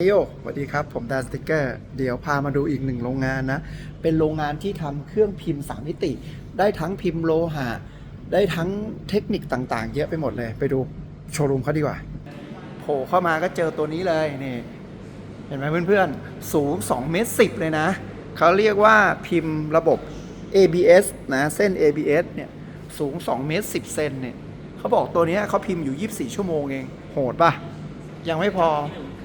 โยสวัสดีครับ ผมดานสติกเกอร์เดี๋ยวพามาดูอีกหนึ่งโรงงานนะ เป็นโรงงานที่ทำเครื่องพิมพ์3มิติ ได้ทั้งพิมพ์โลหะ ได้ทั้งเทคนิคต่างๆ เยอะไปหมดเลย ไปดูโชว์รูมเขาดีกว่า โผล่เข้ามาก็เจอตัวนี้เลยนี่ เห็นไหมเพื่อนๆ สูง2เมตร10 เลยนะ เขาเรียกว่าพิมพ์ระบบ ABS นะ เส้น ABS เนี่ยสูง2เมตร10 เซนเนี่ยเขาบอกตัวนี้เขาพิมพ์อยู่ 24 ชั่วโมงเอง โหดป่ะ ยังไม่พอ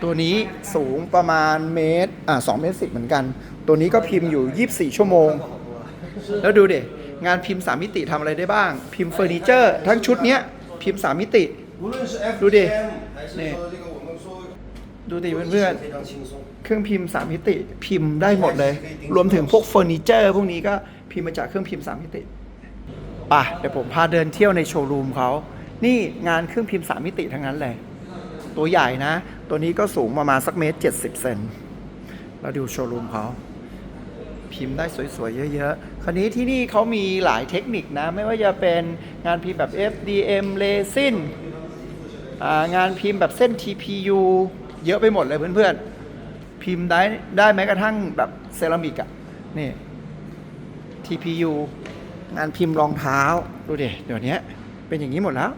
ตัวนี้สูงประมาณเมตรอ่าสองเมตรสิบเหมือนกัน ตัวนี้ก็พิมพ์อยู่ 24 ชั่วโมง แล้วดูเด็งานพิมพ์สามมิติทำอะไรได้บ้าง พิมพ์เฟอร์นิเจอร์ทั้งชุดเนี้ยพิมพ์สามมิติ ดูดินี่ดูดิเพื่อนๆเครื่องพิมพ์สามมิติ พิมพ์ได้หมดเลย รวมถึงพวกเฟอร์นิเจอร์พวกนี้ก็พิมพ์มาจากเครื่องพิมพ์สามมิติป่ะเดี๋ยวผมพาเดินเที่ยวในโชว์รูมเขานี่งานเครื่องพิมพ์สามมิติทั้งนั้นเลย ตัวใหญ่นะ ตัวนี้ก็สูงประมาณสักเมตร70เซนแล้วดูโชว์รูมเขาพิมพ์ได้สวย ๆ เยอะ ๆ คราวนี้ที่นี่เขามีหลายเทคนิคนะ ไม่ว่าจะเป็นงานพิมพ์แบบ FDM Resin งานพิมพ์แบบเส้น TPU เยอะไปหมดเลยเพื่อนๆ พิมพ์ได้ได้แม้กระทั่งแบบเซรามิกอะนี่ TPU งานพิมพ์รองเท้า ดูดิเดี๋ยวนี้เป็นอย่างนี้หมดแล้ว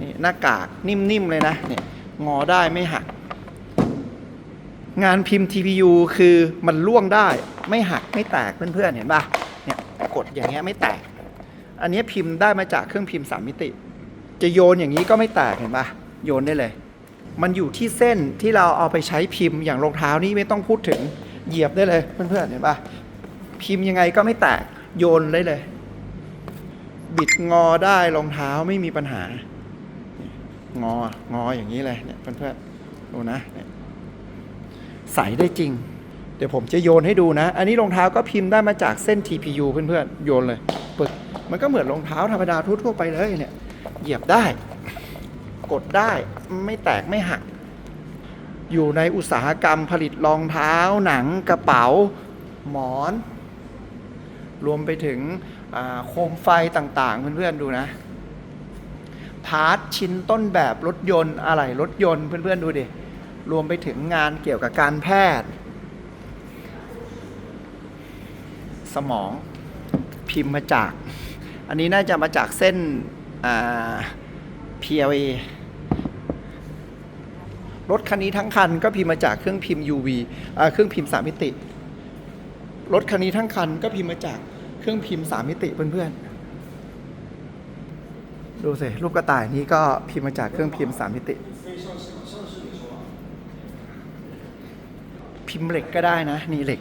นี่หน้ากากนิ่ม ๆ เลยนะเนี่ยงอได้ไม่หัก งานพิมพ์ TPU คือมันล่วงได้ไม่หักไม่แตกเพื่อนๆเห็นป่ะเนี่ยกดอย่างเงี้ยไม่แตก อันนี้พิมพ์ได้มาจากเครื่องพิมพ์ 3 มิติ จะโยนอย่างนี้ก็ไม่แตกเห็นป่ะโยนได้เลย มันอยู่ที่เส้นที่เราเอาไปใช้พิมพ์อย่างรองเท้านี่ไม่ต้องพูดถึงเหยียบได้เลยเพื่อนๆเห็นป่ะพิมพ์ยังไงก็ไม่แตกโยนได้เลย บิดงอได้รองเท้าไม่มีปัญหางองออย่างนี้เลยเนี่ยเพื่อนๆดูนะเนี่ย ใส่ได้จริง เดี๋ยวผมจะโยนให้ดูนะ อันนี้รองเท้าก็พิมพ์ได้มาจากเส้น TPU เพื่อนๆ โยนเลยปึกมันก็เหมือนรองเท้าธรรมดาทั่วไปเลยเนี่ย เหยียบได้ กดได้ไม่แตกไม่หัก อยู่ในอุตสาหกรรมผลิตรองเท้าหนังกระเป๋า หมอน รวมไปถึงโคมไฟต่างๆ เพื่อนๆ ดูนะ พาร์ทชิ้นต้นแบบรถยนต์ อะไหล่รถยนต์เพื่อนๆ ดูดิ รวมไปถึงงานเกี่ยวกับการแพทย์ สมองพิมพ์มาจาก อันนี้น่าจะมาจากเส้น PLA รถคันนี้ทั้งคันก็พิมพ์มาจากเครื่องพิมพ์ UV เครื่องพิมพ์3มิติ รถคันนี้ทั้งคันก็พิมพ์มาจากเครื่องพิมพ์3มิติเพื่อนๆ ดูสิรูปกระต่ายนี้ก็พิมพ์มาจากเครื่องพิมพ์3มิติ พิมพ์เหล็กก็ได้นะ นี่เหล็ก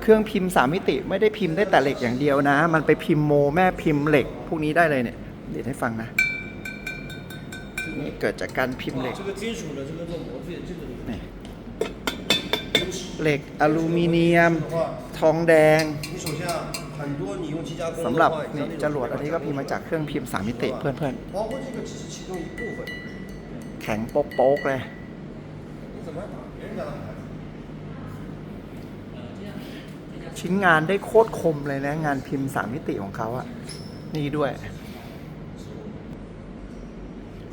เครื่องพิมพ์สามมิติไม่ได้พิมพ์ได้แต่เหล็กอย่างเดียวนะ มันไปพิมพ์โมแม่พิมพ์เหล็ก พวกนี้ได้เลยเนี่ย เดี๋ยวให้ฟังนะนี่เกิดจากการพิมพ์เหล็กเหล็กอลูมิเนียม ทองแดงสำหรับนี่จรวดอันนี้ก็พิมพ์มาจากเครื่องพิมพ์สามมิติเพื่อนๆแข็งโป๊กๆเลย ชิ้นงานได้โคตรคมเลยนะ งานพิมพ์3มิติของเขาอะนี่ด้วย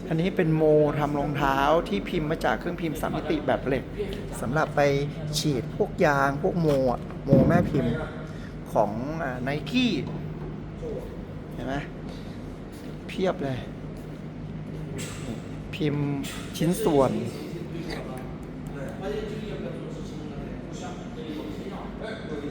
อันนี้เป็นโมทำรองเท้าที่พิมพ์มาจากเครื่องพิมพ์3มิติแบบเหล็กสำหรับไปฉีดพวกยางพวกโมอะโมแม่พิมพ์ของไนกี้เห็นไหมเพียบเลย พิมพ์ชิ้นส่วน